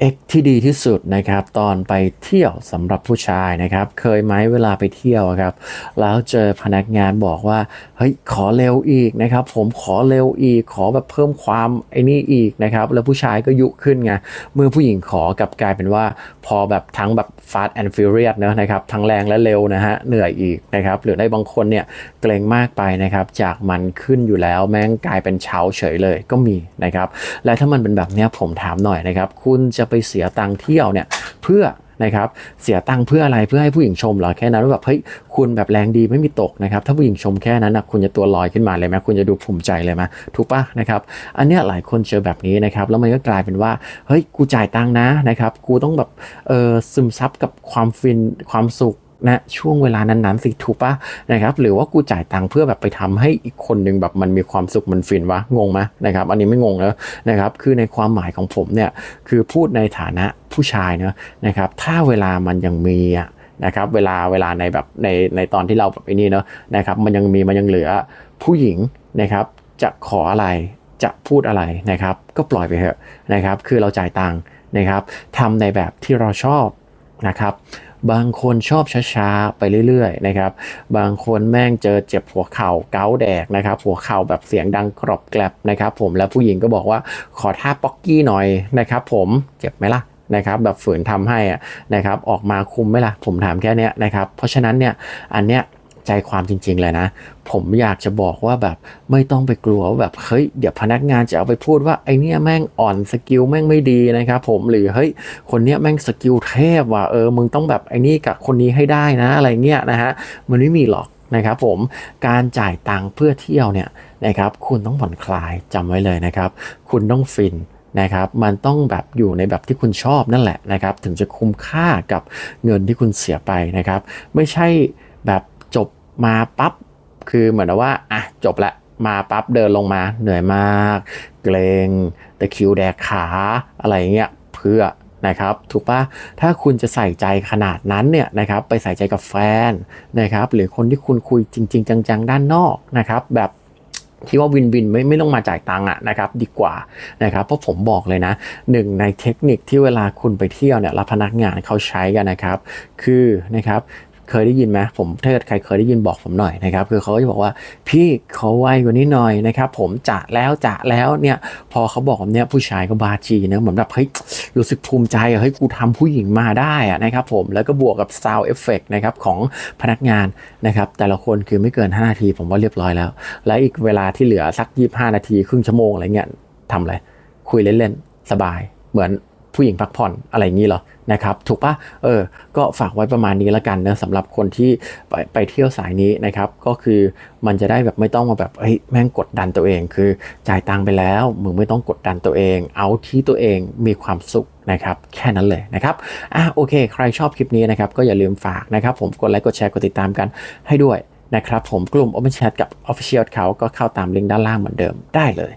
เอกที่ดีที่สุดนะครับ ตอนไปเที่ยวสำหรับผู้ชายนะครับ เคยไหมเวลาไปเที่ยวครับ แล้วเจอพนักงานบอกว่าเฮ้ยขอเร็วอีกนะครับ ผมขอเร็วอีกขอแบบเพิ่มความไอ้นี่อีกนะครับ แล้วผู้ชายก็ยุขึ้นไงเมื่อผู้หญิงขอกับกลายเป็นว่า พอแบบทั้งแบบ fast and furious เนอะนะครับทั้งแรงและเร็วนะฮะเหนื่อยอีกนะครับหรือในบางคนเนี่ยเกรงมากไปนะครับจากมันขึ้นอยู่แล้วแม่งกลายเป็นเช้าเฉยเลยก็มีนะครับและถ้ามันเป็นแบบเนี้ยผมถามหน่อยนะครับ คุณจะไปเสียตังค์เที่ยวเนี่ยเพื่อนะครับเสียตังค์เพื่ออะไรเพื่อให้ผู้หญิงชมเหรอแค่นั้นแบบเฮ้ยคุณแบบแรงดีไม่มีตกนะครับถ้าผู้หญิงชมแค่นั้นนะคุณจะตัวลอยขึ้นมาเลยไหมคุณจะดูภูมิใจเลยไหมถูกปะนะครับอันเนี้ยหลายคนเจอแบบนี้นะครับแล้วมันก็กลายเป็นว่าเฮ้ยกูจ่ายตังค์นะนะครับกูต้องแบบเออซึมซับกับความฟินความสุข นะช่วงเวลานั้นๆสิถูกปะนะครับหรือว่ากูจ่ายตังค์เพื่อแบบไปทำให้อีกคนหนึ่งแบบมันมีความสุขมันฟินวะงงไหมนะครับอันนี้ไม่งงแล้วนะครับคือในความหมายของผมเนี่ยคือพูดในฐานะผู้ชายเนะนะครับถ้าเวลามันยังมีอะนะครับเวลาเวลาในแบบในในตอนที่เราแบบไอ้นี่เนอะนะครับมันยังมีมันยังเหลือผู้หญิงนะครับจะขออะไรจะพูดอะไรนะครับ ก็ปล่อยไปเถอะนะครับ คือเราจ่ายตังค์นะครับทำในแบบที่เราชอบนะครับ บางคนชอบช้าๆไปเรื่อยๆนะครับ บางคนแม่งเจอเจ็บหัวเข่าเกาแดกนะครับ หัวเข่าแบบเสียงดังกรอบแกรบนะครับ ผมแล้วผู้หญิงก็บอกว่าขอท่าป๊อกกี้หน่อยนะครับ ผมเจ็บไหมล่ะนะครับแบบฝืนทำให้นะครับออกมาคุมไหมล่ะผมถามแค่นี้นะครับเพราะฉะนั้นเนี่ยอันเนี้ย ใจความจริง ๆ เลยนะ ผมอยากจะบอกว่าแบบไม่ต้องไปกลัวว่าแบบเฮ้ยเดี๋ยวพนักงานจะเอาไปพูดว่าไอเนี้ยแม่งอ่อนสกิลแม่งไม่ดีนะครับผมหรือเฮ้ยคนเนี้ยแม่งสกิลเทพว่ะเออมึงต้องแบบไอนี่กับคนนี้ให้ได้นะอะไรเงี้ยนะฮะมันไม่มีหรอกนะครับผมการจ่ายตังค์เพื่อเที่ยวเนี่ยนะครับคุณต้องผ่อนคลายจำไว้เลยนะครับ คุณต้องฟินนะครับมันต้องแบบอยู่ในแบบที่คุณชอบนั่นแหละนะครับ ถึงจะคุ้มค่ากับเงินที่คุณเสียไปนะครับ ไม่ใช่แบบ มาปั๊บคือเหมือนว่าอะจบละมาปั๊บเดินลงมาเหนื่อยมาก เกรงตะคิวแดกขาอะไรเงี้ยเพื่อนะครับถูกปะถ้าคุณจะใส่ใจขนาดนั้นเนี่ยนะครับไปใส่ใจกับแฟนนะครับหรือคนที่คุณคุยจริง ๆ จัง ๆ ด้านนอกนะครับแบบคิดว่าวินวินไม่ไม่ต้องมาจ่ายตังค์อะนะครับดีกว่านะครับเพราะผมบอกเลยนะหนึ่งในเทคนิคที่เวลาคุณไปเที่ยวเนี่ยรับพนักงานเขาใช้กันนะครับ คือนะครับ เคยได้ยินไหมผมถ้าเกิดใครเคยได้ยินบอกผมหน่อยนะครับ คือเขาจะบอกว่าพี่ขอไวกว่านี้หน่อยนะครับ ผมจะแล้วจะแล้วเนี่ยพอเขาบอกแบบเนี้ยผู้ชายก็บาจีนะเหมือนแบบเฮ้ยรู้สึกภูมิใจอะเฮ้ยกูทำผู้หญิงมาได้อะนะครับผมแล้วก็บวกกับ sound effect นะครับของพนักงานนะครับแต่ละคนคือไม่เกิน 5 นาที ผมว่าเรียบร้อยแล้ว และอีกเวลาที่เหลือสัก 25 นาที ครึ่งชั่วโมงอะไรเงี้ยทำอะไรคุยเล่นๆสบายเหมือน ผู้หญิงพักผ่อนอะไรอย่างนี้เหรอนะครับถูกปะเออก็ฝากไว้ประมาณนี้ละกันนะสำหรับคนที่ไปไปเที่ยวสายนี้นะครับก็คือมันจะได้แบบไม่ต้องมาแบบเฮ้ยแม่งกดดันตัวเอง คือจ่ายตังค์ไปแล้วมึงไม่ต้องกดดันตัวเอง เอาที่ตัวเองมีความสุขนะครับแค่นั้นเลยนะครับอะโอเค ใครชอบคลิปนี้นะครับก็อย่าลืมฝากนะครับผมกดไลค์กดแชร์กดติดตามกันให้ด้วยนะครับผมกลุ่ม Open Chat กับ Official เขาก็เข้าตามลิงก์ด้านล่างเหมือนเดิมได้เลย